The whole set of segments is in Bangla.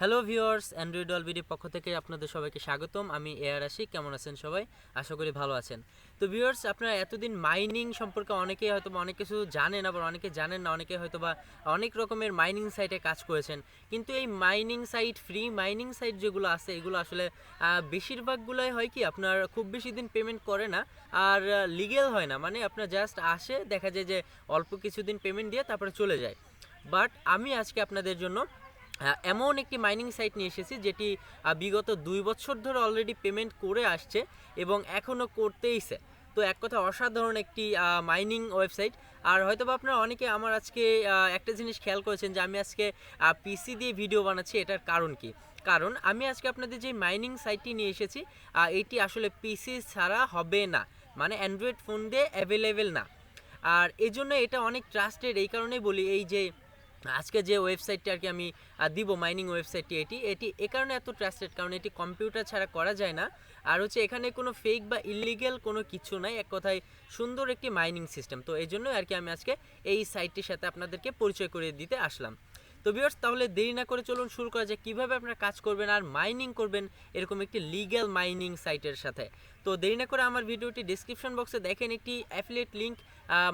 হ্যালো ভিউয়ার্স অ্যান্ড্রয়েড অলবিডির পক্ষ থেকে আপনাদের সবাইকে স্বাগতম। আমি এয়ার আশি কেমন আছেন সবাই? আশা করি ভালো আছেন। তো ভিউয়ার্স আপনারা এতদিন মাইনিং সম্পর্কে অনেকেই হয়তো অনেক কিছু জানেন, আবার অনেকে জানেন না, অনেকে হয়তো বা অনেক রকমের মাইনিং সাইটে কাজ করেছেন। কিন্তু এই mining site free mining site যেগুলো আছে, এগুলো আসলে বেশিরভাগগুলোই হয় কি, আপনার খুব বেশি দিন পেমেন্ট করে না, আর লিগেল হয় না। মানে আপনার জাস্ট আসে, দেখা যায় যে অল্প কিছুদিন পেমেন্ট দিয়ে তারপরে চলে যায়। বাট আমি আজকে আপনাদের জন্য এমন একটি মাইনিং সাইট নিয়ে এসেছি, যেটি বিগত দুই বছর ধরে অলরেডি পেমেন্ট করে আসছে এবং এখনও করতেইছে। তো এক কথা, অসাধারণ একটি মাইনিং ওয়েবসাইট আর হয়তো বা আপনারা অনেকে আমার আজকে একটা জিনিস খেয়াল করেছেন যে আমি আজকে পিসি দিয়ে ভিডিও বানাচ্ছি, এটার কারণ কি? কারণ আমি আজকে আপনাদের যে মাইনিং সাইটটি নিয়ে এসেছি এটি আসলে পিসি ছাড়া হবে না। মানে অ্যান্ড্রয়েড ফোন দিয়ে অ্যাভেলেবেল না। আর এই জন্য এটা অনেক ট্রাস্টেড এই কারণেই বলি, এই যে আজকে যে ওয়েবসাইটটি আর কি আমি দিব মাইনিং ওয়েবসাইটটি, এটি এটি এ কারণে এত ট্রাস্টেড কারণ এটি কম্পিউটার ছাড়া করা যায় না। আর হচ্ছে এখানে কোনো ফেক বা ইলিগেল কোনো কিছু নাই, এক কথায় সুন্দর একটি মাইনিং সিস্টেম তো এই জন্যই আর কি আমি আজকে এই সাইটটির সাথে আপনাদেরকে পরিচয় করে দিতে আসলাম। তো ভিউয়ার্স তাহলে দেরি না করে চলুন শুরু করা যায় কীভাবে আপনারা কাজ করবেন আর মাইনিং করবেন এরকম একটি লিগ্যাল মাইনিং সাইটের সাথে। তো দেরি না করে আমার ভিডিওটি ডিসক্রিপশন বক্সে দেখেন, একটি অ্যাফিলিয়েট লিঙ্ক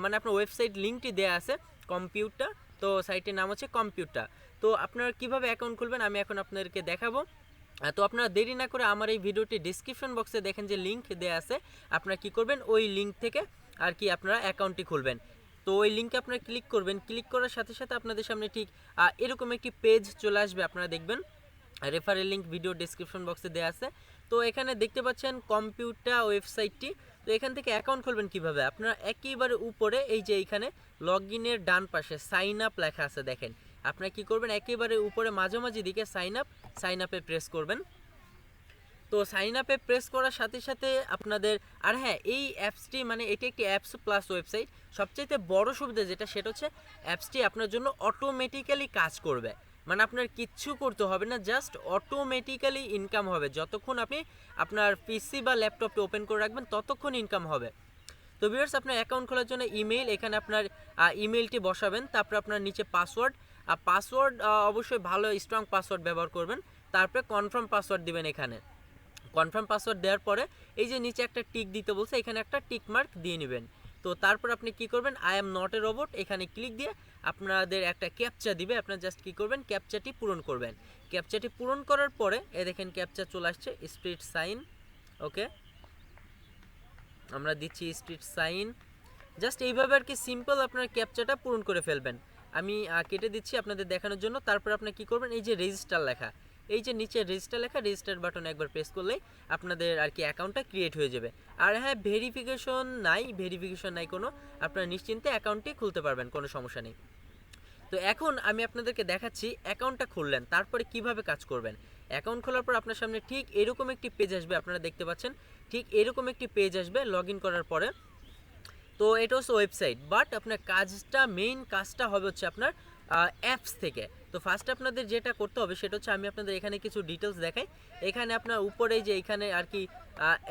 মানে আপনার ওয়েবসাইট লিঙ্কটি দেওয়া আছে কম্পিউটার তো সাইটের নাম হচ্ছে কম্পিউটার তো আপনারা কীভাবে অ্যাকাউন্ট খুলবেন আমি এখন আপনাদেরকে দেখাবো। তো আপনারা দেরি না করে আমার এই ভিডিওটি ডিসক্রিপশন বক্সে দেখেন যে লিঙ্ক দেওয়া আছে। আপনারা কি করবেন? ওই লিঙ্ক থেকে আর কি আপনারা অ্যাকাউন্টটি খুলবেন। তো ওই লিঙ্কে আপনারা ক্লিক করবেন। ক্লিক করার সাথে সাথে আপনাদের সামনে ঠিক এরকম একটি পেজ চলে আসবে, আপনারা দেখবেন। রেফারেল লিঙ্ক ভিডিও ডিসক্রিপশন বক্সে দেওয়া আছে। তো এখানে দেখতে পাচ্ছেন কম্পিউটার ওয়েবসাইটটি তো এখান থেকে অ্যাকাউন্ট খুলবেন কীভাবে? আপনারা একেবারে উপরে, এই যে এইখানে লগ ইনের ডান পাশে সাইন আপ লেখা আছে, দেখেন। আপনারা কি করবেন? একেবারে উপরে, মাঝামাঝি দিকে সাইন আপ সাইন আপে প্রেস করবেন। তো সাইন আপে প্রেস করার সাথে সাথে আপনাদের, আর হ্যাঁ এই অ্যাপসটি মানে এটি একটি অ্যাপস প্লাস ওয়েবসাইট সবচাইতে বড় সুবিধা যেটা, সেটা হচ্ছে অ্যাপসটি আপনার জন্য অটোমেটিক্যালি কাজ করবে। মানে আপনার কিচ্ছু করতে হবে না জাস্ট অটোমেটিক্যালি ইনকাম হবে। যতক্ষণ আপনি আপনার পিসি বা ল্যাপটপটি ওপেন করে রাখবেন, ততক্ষণ ইনকাম হবে। তো ভিউয়ার্স আপনার অ্যাকাউন্ট খোলার জন্য ইমেল এখানে আপনার ইমেলটি বসাবেন, তারপর আপনার নিচে পাসওয়ার্ড আর পাসওয়ার্ড অবশ্যই ভালো স্ট্রং পাসওয়ার্ড ব্যবহার করবেন। তারপরে কনফার্ম পাসওয়ার্ড দিবেন এখানে। কনফার্ম পাসওয়ার্ড দেওয়ার পরে এই যে নিচে একটা টিক দিতে বলছে, এখানে একটা টিক মার্ক দিয়ে নেবেন। তো তারপর আপনি কি করবেন? I am not a robot এখানে ক্লিক দিয়ে আপনাদের একটা ক্যাপচা দিবে, আপনার জাস্ট কী করবেন ক্যাপচাটি পূরণ করবেন। ক্যাপচাটি পূরণ করার পরে, এ দেখেন ক্যাপচা চলে আসছে স্পিড সাইন ওকে আমরা দিচ্ছি স্পিড সাইন জাস্ট এইভাবে আর কি সিম্পল আপনার ক্যাপচাটা পূরণ করে ফেলবেন। আমি কেটে দিচ্ছি আপনাদের দেখানোর জন্য, তারপর আপনি কী করবেন, এই যে রেজিস্টার লেখা এই যে নিচে রেজিস্টার লেখা রেজিস্টার বাটন একবার প্রেস করলেই আপনাদের আর কি অ্যাকাউন্টটা ক্রিয়েট হয়ে যাবে। আর হ্যাঁ ভেরিফিকেশন নাই ভেরিফিকেশন নাই কোনো, আপনারা নিশ্চিন্তে অ্যাকাউন্টটি খুলতে পারবেন, কোনো সমস্যা নেই। তো এখন আমি আপনাদেরকে দেখাচ্ছি অ্যাকাউন্টটা খুললেন, তারপরে কীভাবে কাজ করবেন। অ্যাকাউন্ট খোলার পর আপনার সামনে ঠিক এরকম একটি পেজ আসবে, আপনারা দেখতে পাচ্ছেন, ঠিক এরকম একটি পেজ আসবে লগ করার পরে। তো এটা হচ্ছে ওয়েবসাইট বাট আপনার কাজটা মেইন কাজটা হবে হচ্ছে আপনার অ্যাপস থেকে। তো ফার্স্ট আপনাদের যেটা করতে হবে, সেটা হচ্ছে আমি আপনাদের এখানে কিছু ডিটেলস দেখাই। এখানে আপনার উপরে যে এখানে আর কি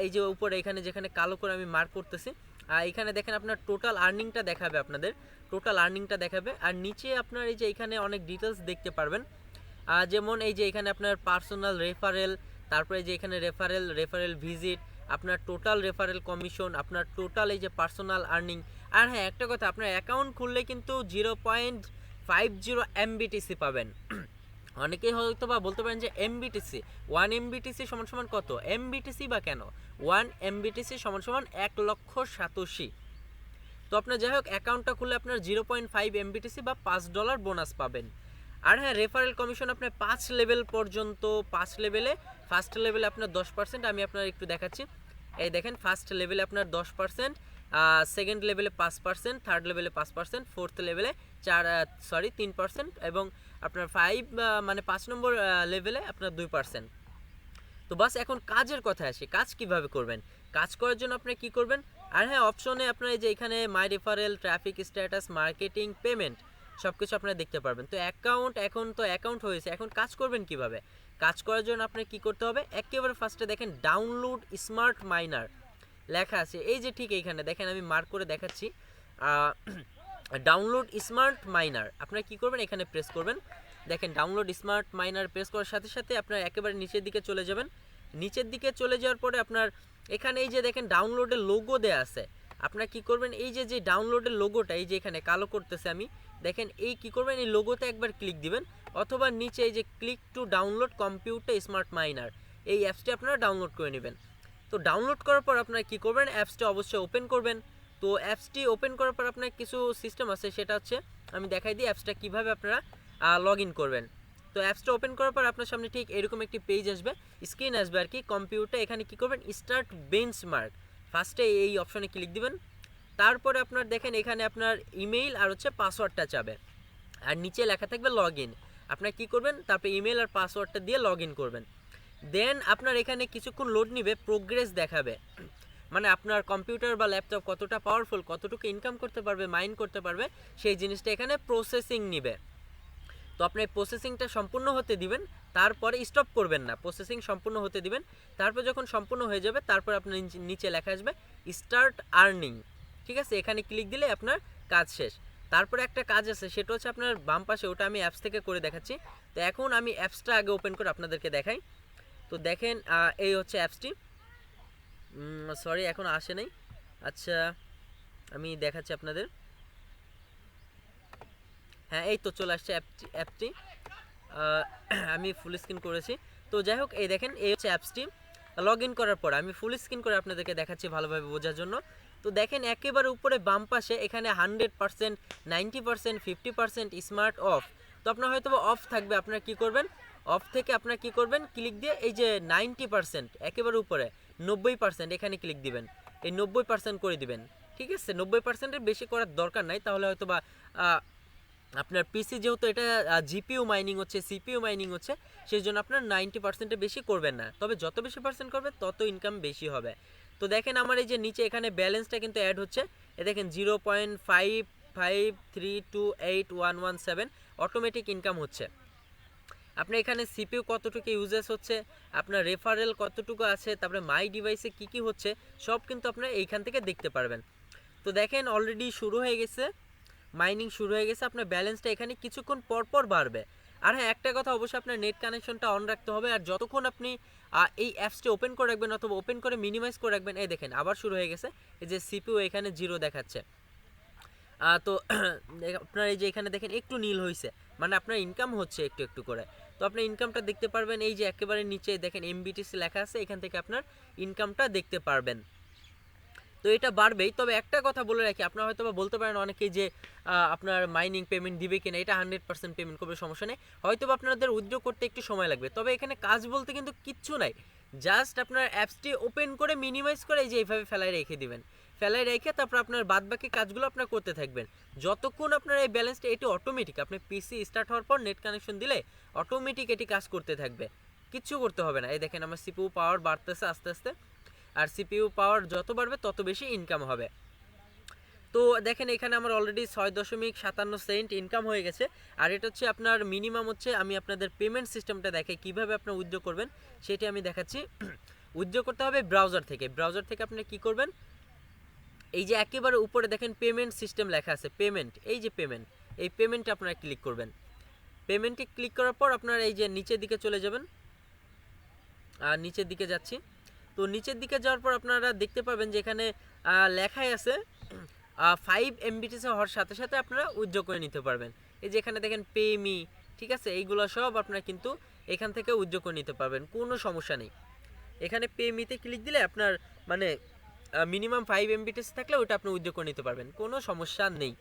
এই যে উপরে এখানে যেখানে কালো করে আমি মার্ক করতেছি আর এখানে দেখেন আপনার টোটাল আর্নিংটা দেখাবে আপনাদের। টোটাল আর্নিংটা দেখাবে। আর নিচে আপনার এই যে এখানে অনেক ডিটেলস দেখতে পারবেন। যেমন এই যে এখানে আপনার পার্সোনাল রেফারেল তারপরে যে এখানে রেফারেল রেফারেল ভিজিট আপনার টোটাল রেফারেল কমিশন আপনার টোটাল এই যে পার্সোনাল আর্নিং আর হ্যাঁ একটা কথা, আপনার অ্যাকাউন্ট খুললে কিন্তু zero point five zero mBTC পাবেন। অনেকেই হয়তো বা বলতে পারেন যে এমবিটিসি ওয়ান এমবিটিসি সমান সমান কত? এমবিটিসি বা কেন? ওয়ান এমবিটিসি সমান সমান এক লক্ষ সাতাশি তো আপনার যাই হোক অ্যাকাউন্টটা খুলে আপনার জিরো পয়েন্ট ফাইভ এমবিটিসি বা পাঁচ ডলার বোনাস পাবেন। আর হ্যাঁ রেফারেল কমিশন আপনার পাঁচ লেভেল পর্যন্ত, পাঁচ লেভেলে ফার্স্ট লেভেলে আপনার দশ পার্সেন্ট আমি আপনার একটু দেখাচ্ছি। এই দেখেন ফার্স্ট লেভেলে আপনার দশ পার্সেন্ট সেকেন্ড লেভেলে পাঁচ পার্সেন্ট থার্ড লেভেলে পাঁচ পার্সেন্ট ফোর্থ লেভেলে চার সরি তিন পার্সেন্ট এবং আপনার ফাইভ মানে পাঁচ নম্বর লেভেলে আপনার দুই পার্সেন্ট তো বাস, এখন কাজের কথা আসে। কাজ কীভাবে করবেন? কাজ করার জন্য আপনি কি করবেন? আর হ্যাঁ অপশনে আপনার এই যে এখানে my referral traffic status marketing payment সব কিছু আপনারা দেখতে পারবেন। তো অ্যাকাউন্ট এখন তো অ্যাকাউন্ট হয়েছে। এখন কাজ করবেন কীভাবে? কাজ করার জন্য আপনার কি করতে হবে? একেবারে ফার্স্টে দেখেন ডাউনলোড স্মার্ট মাইনার লেখা আছে। এই যে ঠিক এইখানে, দেখেন আমি মার্ক করে দেখাচ্ছি। ডাউনলোড স্মার্ট মাইনার আপনারা কি করবেন? এখানে প্রেস করবেন। দেখেন ডাউনলোড স্মার্ট মাইনার প্রেস করার সাথে সাথে আপনার একেবারে নিচের দিকে চলে যাবেন। নিচের দিকে চলে যাওয়ার পরে আপনার এখানে এই যে দেখেন ডাউনলোডের লোগো দেয়া আছে। আপনার কি করবেন? এই যে যে ডাউনলোডের লোগোটা এই যে এখানে কালো করতেছে আমি, দেখেন, এই কি করবেন? এই লোগোতে একবার ক্লিক দিবেন। অথবা নিচে এই যে click to download computer smart miner এই অ্যাপসটি আপনারা ডাউনলোড করে নেবেন। তো ডাউনলোড করার পর আপনারা কি করবেন? অ্যাপসটি অবশ্যই ওপেন করবেন। তো অ্যাপসটি ওপেন করার পর আপনার কিছু সিস্টেম আছে, সেটা হচ্ছে আমি দেখাই দিই অ্যাপসটা কীভাবে আপনারা লগ ইন করবেন। তো অ্যাপসটা ওপেন করার পর আপনার সামনে ঠিক এরকম একটি পেজ আসবে, স্ক্রিন আসবে আর কি, কম্পিউটার, এখানে কি করবেন, স্টার্ট বেঞ্চ মার্ক ফার্স্টে এই অপশনে ক্লিক দিবেন। তারপরে আপনার দেখেন এখানে আপনার ইমেইল আর হচ্ছে পাসওয়ার্ডটা চাবে। আর নিচে লেখা থাকবে লগ ইন আপনার কী করবেন, তারপরে ইমেল আর পাসওয়ার্ডটা দিয়ে লগ ইন করবেন। দেন আপনার এখানে কিছুক্ষণ লোড নিবে প্রোগ্রেস দেখাবে। মানে আপনার কম্পিউটার বা ল্যাপটপ কতটা পাওয়ারফুল কতটুকু ইনকাম করতে পারবে মাইন্ড করতে পারবে, সেই জিনিসটা এখানে প্রসেসিং নিবে। তো আপনি প্রসেসিংটা সম্পূর্ণ হতে দিবেন, তারপরে স্টপ করবেন না। প্রসেসিং সম্পূর্ণ হতে দিবেন, তারপর যখন সম্পূর্ণ হয়ে যাবে, তারপর আপনার নিচে- লেখা আসবে স্টার্ট আর্নিং ঠিক আছে? এখানে ক্লিক দিলে আপনার কাজ শেষ। তারপরে একটা কাজ আছে, সেটা হচ্ছে আপনার বাম পাশে, ওটা আমি অ্যাপস থেকে করে দেখাচ্ছি। তো এখন আমি অ্যাপসটা আগে ওপেন করে আপনাদেরকে দেখাই। তো দেখেন এই হচ্ছে অ্যাপসটি সরি এখন আসে নাই। আচ্ছা আমি দেখাচ্ছি আপনাদের। হ্যাঁ এই তো চলে আসছে অ্যাপটি অ্যাপটি আমি ফুল স্ক্রিন করেছি। তো যাই হোক, এই দেখেন, এই হচ্ছে অ্যাপসটি লগ ইন করার পর আমি ফুল স্ক্রিন করে আপনাদেরকে দেখাচ্ছি ভালোভাবে বোঝার জন্য। তো দেখেন, একেবারে উপরে, বাম পাশে, এখানে hundred percent ninety percent fifty percent smart off তো আপনার হয়তো অফ থাকবে, আপনারা কি করবেন? অফ থেকে আপনারা কি করবেন? ক্লিক দিয়ে এই যে নাইনটি পার্সেন্ট একেবারে উপরে। নব্বই পার্সেন্ট এখানে ক্লিক দিবেন। এই নব্বই পার্সেন্ট করে দিবেন। ঠিক আছে? নব্বই পার্সেন্টের বেশি করার দরকার নাই। তাহলে হয়তো বা আপনার পিসি যেহেতু এটা জিপিইউ মাইনিং হচ্ছে সিপিইউ মাইনিং হচ্ছে সেই জন্য আপনার নাইনটি পার্সেন্টের বেশি করবেন না। তবে যত বেশি পার্সেন্ট করবে, তত ইনকাম বেশি হবে। তো দেখেন আমার এই যে নিচে এখানে ব্যালেন্সটা কিন্তু অ্যাড হচ্ছে। এ দেখেন zero point five five three two eight one one seven automatic income হচ্ছে। আপনার এখানে সিপিইউ কতটুকু ইউজেস হচ্ছে, আপনার রেফারেল কতটুকু আছে, তারপরে মাই ডিভাইসে কি কি হচ্ছে, সব কিন্তু আপনারা এইখান থেকে দেখতে পারবেন। তো দেখেন অলরেডি শুরু হয়ে গেছে মাইনিং শুরু হয়ে গেছে, আপনার ব্যালেন্সটা এখানে কিছুক্ষণ পর পর বাড়বে। আর হ্যাঁ একটা কথা অবশ্যই আপনার নেট কানেকশনটা অন রাখতে হবে, আর যতক্ষণ আপনি এই অ্যাপসটি ওপেন করে রাখবেন অথবা ওপেন করে মিনিমাইজ করে রাখবেন, এই দেখেন আবার শুরু হয়ে গেছে, এই যে সিপিইউ এখানে জিরো দেখাচ্ছে। তো আপনার এই যে এখানে দেখেন একটু নীল হয়েছে মানে আপনার ইনকাম হচ্ছে একটু একটু করে। তো আপনার ইনকামটা দেখতে পারবেন, এই যে একেবারে নিচে দেখেন এমবিটিসি লেখা আছে, এখান থেকে আপনার ইনকামটা দেখতে পারবেন। তো এটা বাড়বেই, তবে একটা কথা বলে রাখি, আপনারা হয়তো বা বলতে পারেন অনেকেই যে আপনার মাইনিং পেমেন্ট দিবে কিনা, এটা হান্ড্রেড পার্সেন্ট পেমেন্ট করবে, সমস্যা নেই। হয়তো আপনাদের উইথড্র করতে একটু সময় লাগবে, তবে এখানে কাজ বলতে কিন্তু কিচ্ছু নাই। জাস্ট আপনার অ্যাপসটি ওপেন করে মিনিমাইজ করে এই যে এইভাবে ফেলায় রেখে দিবেন। ফেলায় রেখে তারপর আপনার বাদবাকি কাজগুলো আপনার করতে থাকবেন। যতক্ষণ আপনার এই ব্যালেন্সটা এটি অটোমেটিক আপনার পিসি স্টার্ট হওয়ার পর নেট কানেকশন দিলে অটোমেটিক এটি কাজ করতে থাকবে। কিচ্ছু করতে হবে না। এই দেখেন আমার সিপিউ পাওয়ার বাড়তেছে আস্তে আস্তে। আর সিপিইউ পাওয়ার যত বাড়বে, তত বেশি ইনকাম হবে। তো দেখেন এখানে আমার অলরেডি ছয় দশমিক সাতান্ন সেন্ট ইনকাম হয়ে গেছে। আর এটা হচ্ছে আপনার মিনিমাম হচ্ছে, আমি আপনাদের পেমেন্ট সিস্টেমটা দেখে কীভাবে আপনার উইথড্র করবেন, সেটি আমি দেখাচ্ছি। উদ্যোগ করতে হবে ব্রাউজার থেকে। ব্রাউজার থেকে আপনি কি করবেন? এই যে একেবারে উপরে দেখেন পেমেন্ট সিস্টেম লেখা আছে পেমেন্ট এই যে পেমেন্ট এই পেমেন্টে আপনারা ক্লিক করবেন। পেমেন্টে ক্লিক করার পর আপনারা এই যে নিচের দিকে চলে যাবেন। আর নিচের দিকে যাচ্ছি। তো নিচের দিকে যাওয়ার পর আপনারা দেখতে পাবেন যে এখানে লেখাই আছে ফাইভ এমবিটিসি হওয়ার সাথে সাথে আপনারা উইথড্র করে নিতে পারবেন। এই যে এখানে দেখেন পে মি ঠিক আছে? এইগুলো সব আপনারা কিন্তু এখান থেকে উইথড্র করে নিতে পারবেন, কোনো সমস্যা নেই। এখানে পে মিতে ক্লিক দিলে আপনার মানে মিনিমাম ফাইভ এমবিটিসি থাকলে ওটা আপনি উইথড্র করে নিতে পারবেন, কোনো সমস্যা নেই।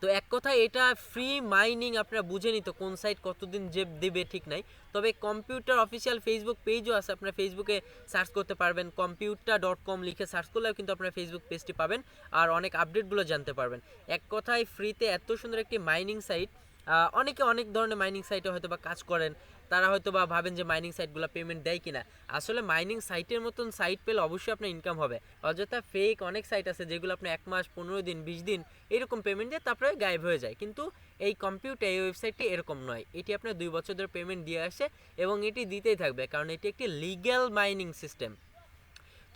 তো এক কথায় এটা ফ্রি মাইনিং আপনারা বুঝে নিত কোন সাইট কতদিন যে দেবে ঠিক নাই। তবে কম্পিউটার অফিসিয়াল ফেসবুক পেজও আছে, আপনারা ফেসবুকে সার্চ করতে পারবেন। কম্পিউটার ডট কম লিখে সার্চ করলেও কিন্তু আপনারা ফেসবুক পেজটি পাবেন আর অনেক আপডেটগুলো জানতে পারবেন। এক কথায় ফ্রিতে এত সুন্দর একটি মাইনিং সাইট অনেকে অনেক ধরনের মাইনিং সাইটে হয়তো বা কাজ করেন তারা হয়তো বা ভাবেন যে মাইনিং সাইটগুলো পেমেন্ট দেয় কিনা। আসলে মাইনিং সাইটের মতন সাইট পেলে অবশ্যই আপনার ইনকাম হবে। অযথা ফেক অনেক সাইট আছে যেগুলো আপনি এক মাস, পনেরো দিন, বিশ দিন এরকম পেমেন্ট দিয়ে তারপরে গায়েব হয়ে যায়। কিন্তু এই কম্পিউটার এই ওয়েবসাইটটি এরকম নয়। এটি আপনার দুই বছর ধরে পেমেন্ট দিয়ে আসে এবং এটি দিতেই থাকবে। কারণ এটি একটি লিগ্যাল মাইনিং সিস্টেম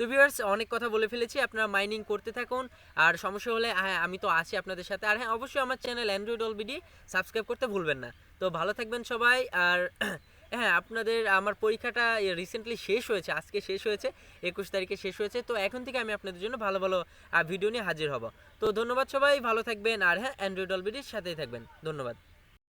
তো ভিউয়ার্স অনেক কথা বলে ফেলেছি, আপনারা মাইনিং করতে থাকুন। আর সমস্যা হলে হ্যাঁ আমি তো আছি আপনাদের সাথে। আর হ্যাঁ অবশ্যই আমার চ্যানেল অ্যান্ড্রয়েড অলবিডি সাবস্ক্রাইব করতে ভুলবেন না। তো ভালো থাকবেন সবাই, আর হ্যাঁ আপনাদের, আমার পরীক্ষাটা রিসেন্টলি শেষ হয়েছে, আজকে শেষ হয়েছে, একুশ তারিখে শেষ হয়েছে। তো এখন থেকে আমি আপনাদের জন্য ভালো ভালো ভিডিও নিয়ে হাজির হব। তো ধন্যবাদ সবাই, ভালো থাকবেন, আর হ্যাঁ অ্যান্ড্রয়েড অলবিডির সাথেই থাকবেন। ধন্যবাদ।